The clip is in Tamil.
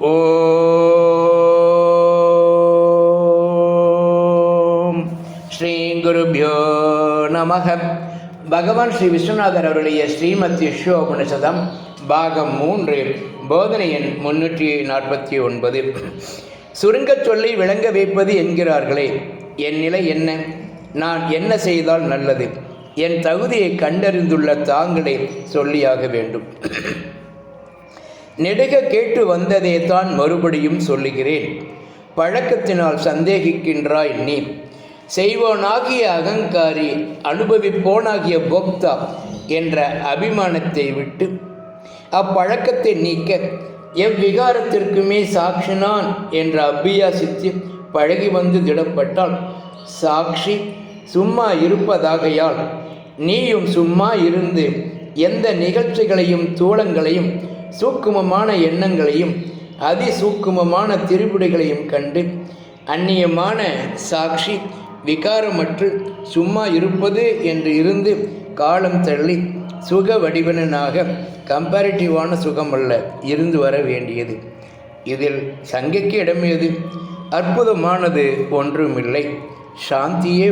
ஓம். ஸ்ரீ குருபியோ நமக. பகவான் ஸ்ரீ விஸ்வநாதர் அவருடைய ஸ்ரீமத் யஷோபனிஷதம் பாகம் மூன்று போதனை எண் முன்னூற்றி நாற்பத்தி ஒன்பது. சுருங்கச் சொல்லி விளங்க வைப்பது என்கிறார்களே என் நிலை என்ன? நான் என்ன செய்தால் நல்லது? என் தகுதியை கண்டறிந்துள்ள தாங்களே சொல்லியாக வேண்டும். நெடுக கேட்டு வந்ததே தான் மறுபடியும் சொல்லுகிறேன். பழக்கத்தினால் சந்தேகிக்கின்றாய் நீ. செய்வோனாகிய அகங்காரி அனுபவிப்போனாகிய போக்தா என்ற அபிமானத்தை விட்டு அப்பழக்கத்தை நீக்க எவ்விகாரத்திற்குமே சாட்சினான் என்ற அபியாசித்து பழகி வந்து திடப்பட்டால் சாட்சி சும்மா இருப்பதாகையால் நீயும் சும்மா இருந்து எந்த நிகழ்ச்சிகளையும் தூளங்களையும் சூக்குமமான எண்ணங்களையும் அதிசூக்குமமான திருவிடைகளையும் கண்டு அந்நியமான சாட்சி விகாரமற்று சும்மா இருப்பது என்று இருந்து காலம் தள்ளி சுக வடிவனாக கம்பேரிட்டிவான சுகமல்ல இருந்து வர வேண்டியது. இதில் சங்கைக்கு இடமேது அற்புதமானது ஒன்றுமில்லை. சாந்தியே